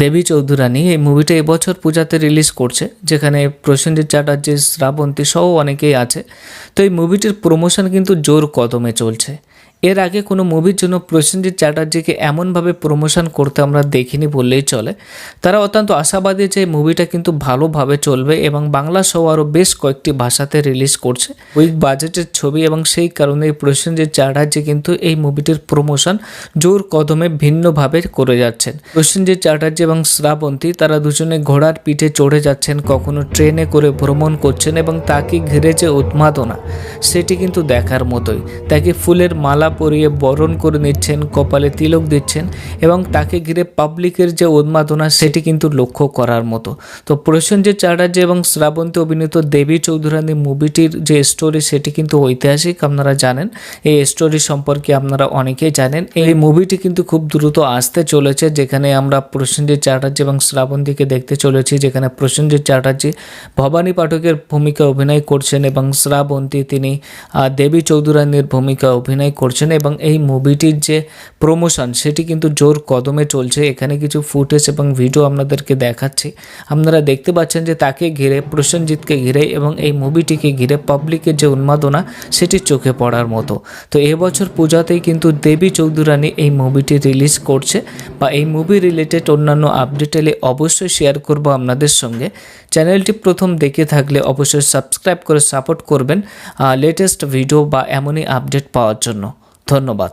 দেবী চৌধুরানী এই মুভিটা এবছর পূজাতে রিলিজ করছে, যেখানে প্রসেনজিৎ চ্যাটার্জি, শ্রাবন্তী সহ অনেকেই আছে। তো এই মুভিটির প্রমোশন কিন্তু জোর কদমে চলছে। এর আগে কোনো মুভির জন্য প্রসেনজিৎ চ্যাটার্জিকে এমনভাবে প্রমোশন করতে আমরা দেখিনি বললেই চলে। তারা অত্যন্ত আশাবাদী যে মুভিটা কিন্তু ভালোভাবে চলবে এবং বাংলা সহ আরও বেশ কয়েকটি ভাষাতে রিলিজ করছে। উইক বাজেটের ছবি এবং সেই কারণে প্রসেনজিৎ চ্যাটার্জি কিন্তু এই মুভিটির প্রমোশন জোর কদমে ভিন্নভাবে করে যাচ্ছেন। প্রসেনজিৎ চ্যাটার্জি এবং শ্রাবন্তী তারা দুজনে ঘোড়ার পিঠে চড়ে যাচ্ছেন, কখনো ট্রেনে করে ভ্রমণ করছেন এবং তাকে ঘিরে যে উন্মাদনা। সেটি কিন্তু দেখার মতোই। তাকে ফুলের মালা পরিয়ে বরণ করে নিচ্ছেন, কপালে তিলক দিচ্ছেন এবং তাকে ঘিরে পাবলিকের যে উন্মাদনা সেটি কিন্তু লক্ষ্য করার মতো। তো প্রসেনজিৎ চ্যাটার্জি এবং শ্রাবন্তী অভিনীত দেবী চৌধুরানী মুভিটির যে স্টোরি সেটি কিন্তু ঐতিহাসিক আপনারা জানেন। এই স্টোরি সম্পর্কে আপনারা অনেকেই জানেন। এই মুভিটি কিন্তু খুব দ্রুত আসতে চলেছে, যেখানে আমরা প্রসেনজিৎ চ্যাটার্জি এবং শ্রাবন্তীকে দেখতে চলেছি, যেখানে প্রসেনজিৎ চ্যাটার্জি ভবানী পাঠকের ভূমিকা অভিনয় করছেন এবং শ্রাবন্তী তিনি দেবী চৌধুরানীর ভূমিকা অভিনয় করছেন এবং এই মুভিটির যে প্রমোশন সেটি কিন্তু জোর কদমে চলছে। এখানে কিছু ফুটেজ এবং ভিডিও আপনাদেরকে দেখাচ্ছি। আপনারা দেখতে পাচ্ছেন যে তাকে ঘিরে, প্রসেনজিৎকে ঘিরে এবং এই মুভিটিকে ঘিরে পাবলিকের যে উন্মাদনা, সেটি চোখে পড়ার মতো। তো এবছর পূজাতেই কিন্তু দেবী চৌধুরানী এই মুভিটি রিলিজ করছে বা এই মুভি রিলেটেড অন্যান্য আপডেট এলে অবশ্যই শেয়ার করব আপনাদের সঙ্গে। চ্যানেলটি প্রথম দেখে থাকলে অবশ্যই সাবস্ক্রাইব করে সাপোর্ট করবেন লেটেস্ট ভিডিও বা এমনই আপডেট পাওয়ার জন্য। ধন্যবাদ।